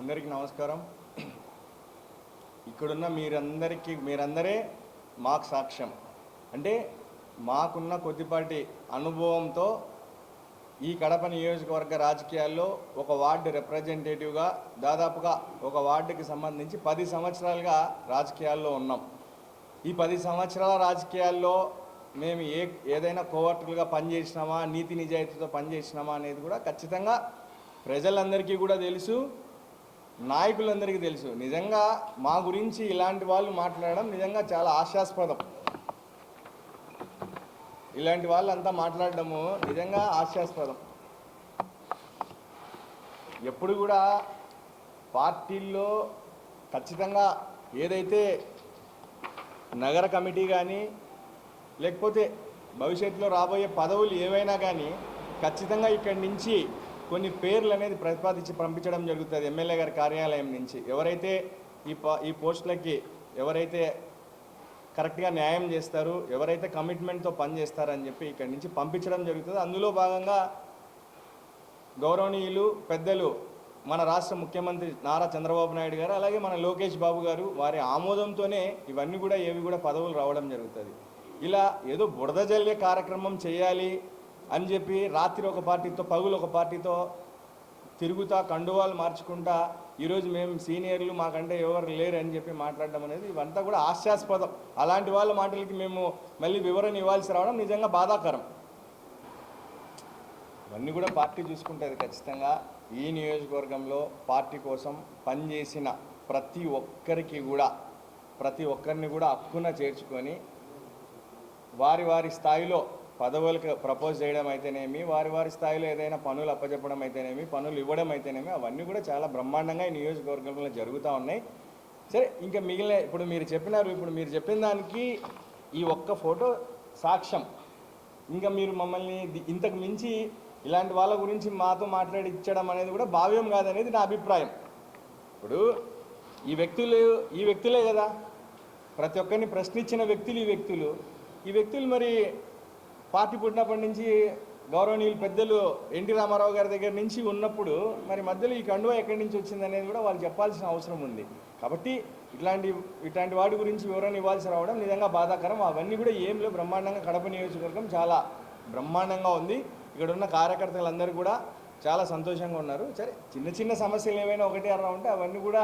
అందరికీ నమస్కారం. ఇక్కడున్న మీరందరికీ మీరందరే మాకు సాక్ష్యం. అంటే మాకున్న కొద్దిపాటి అనుభవంతో ఈ కడప నియోజకవర్గ రాజకీయాల్లో ఒక వార్డు రిప్రజెంటేటివ్గా దాదాపుగా ఒక వార్డుకి సంబంధించి పది సంవత్సరాలుగా రాజకీయాల్లో ఉన్నాం. ఈ పది సంవత్సరాల రాజకీయాల్లో మేము ఏ ఏదైనా కోవర్టులుగా పనిచేసినామా నీతి నిజాయితీతో పనిచేసినామా అనేది కూడా ఖచ్చితంగా ప్రజలందరికీ కూడా తెలుసు. నాయకులందరికీ తెలుసు. నిజంగా మా గురించి ఇలాంటి వాళ్ళు మాట్లాడడం నిజంగా చాలా ఆశాస్పదం. ఇలాంటి వాళ్ళంతా మాట్లాడడము నిజంగా ఆశాస్పదం. ఎప్పుడు కూడా పార్టీల్లో ఖచ్చితంగా ఏదైతే నగర కమిటీ కానీ లేకపోతే భవిష్యత్తులో రాబోయే పదవులు ఏవైనా కానీ ఖచ్చితంగా ఇక్కడి నుంచి కొన్ని పేర్లు అనేది ప్రతిపాదించి పంపించడం జరుగుతుంది ఎమ్మెల్యే గారి కార్యాలయం నుంచి. ఎవరైతే ఈ ప ఈ పోస్టులకి ఎవరైతే కరెక్ట్గా న్యాయం చేస్తారు ఎవరైతే కమిట్మెంట్తో పనిచేస్తారని చెప్పి ఇక్కడి నుంచి పంపించడం జరుగుతుంది. అందులో భాగంగా గౌరవనీయులు పెద్దలు మన రాష్ట్ర ముఖ్యమంత్రి నారా చంద్రబాబు నాయుడు గారు అలాగే మన లోకేష్ బాబు గారు వారి ఆమోదంతోనే ఇవన్నీ కూడా ఏవి కూడా పదవులు రావడం జరుగుతుంది. ఇలా ఏదో బురద జల్లే కార్యక్రమం చేయాలి అని చెప్పి రాత్రి ఒక పార్టీతో పగులు ఒక పార్టీతో తిరుగుతా కండువాలు మార్చుకుంటా ఈరోజు మేము సీనియర్లు మాకంటే ఎవరు లేరు అని చెప్పి మాట్లాడడం అనేది ఇవంతా కూడా హాస్యాస్పదం. అలాంటి వాళ్ళ మాటలకి మేము మళ్ళీ వివరణ ఇవ్వాల్సి రావడం నిజంగా బాధాకరం. ఇవన్నీ కూడా పార్టీ చూసుకుంటుంది ఖచ్చితంగా. ఈ నియోజకవర్గంలో పార్టీ కోసం పనిచేసిన ప్రతి ఒక్కరికి కూడా ప్రతి ఒక్కరిని కూడా హక్కున చేర్చుకొని వారి వారి స్థాయిలో పదవులకు ప్రపోజ్ చేయడం అయితేనేమి వారి వారి స్థాయిలో ఏదైనా పనులు అప్పచెప్పడం అయితేనేమి పనులు ఇవ్వడం అయితేనేమి అవన్నీ కూడా చాలా బ్రహ్మాండంగా ఈ నియోజకవర్గంలో జరుగుతూ ఉన్నాయి. సరే ఇంకా మిగిలిన ఇప్పుడు మీరు చెప్పినారు ఇప్పుడు మీరు చెప్పిన దానికి ఈ ఒక్క ఫోటో సాక్ష్యం. ఇంకా మీరు మమ్మల్ని ఇంతకు మించి ఇలాంటి వాళ్ళ గురించి మాతో మాట్లాడించడం అనేది కూడా భావ్యం కాదనేది నా అభిప్రాయం. ఇప్పుడు ఈ వ్యక్తులు ఈ వ్యక్తులే కదా. ప్రతి ఒక్కరిని ప్రశ్నించిన వ్యక్తులు ఈ వ్యక్తులు. ఈ వ్యక్తులు మరి పార్టీ పుట్టినప్పటి నుంచి గౌరవనీయులు పెద్దలు ఎన్టీ రామారావు గారి దగ్గర నుంచి ఉన్నప్పుడు మరి మధ్యలో ఈ కండువా ఎక్కడి నుంచి వచ్చింది అనేది కూడా వాళ్ళు చెప్పాల్సిన అవసరం ఉంది. కాబట్టి ఇట్లాంటి ఇట్లాంటి వాటి గురించి వివరణ ఇవ్వాల్సి రావడం నిజంగా బాధాకరం. అవన్నీ కూడా ఏం లేవు. బ్రహ్మాండంగా కడప నియోజకవర్గం చాలా బ్రహ్మాండంగా ఉంది. ఇక్కడ ఉన్న కార్యకర్తలందరూ కూడా చాలా సంతోషంగా ఉన్నారు. సరే చిన్న చిన్న సమస్యలు ఏమైనా ఒకటి అలా ఉంటే అవన్నీ కూడా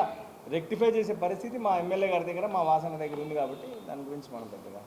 రెక్టిఫై చేసే పరిస్థితి మా ఎమ్మెల్యే గారి దగ్గర మా వాసన దగ్గర ఉంది కాబట్టి దాని గురించి మనం పెద్దగా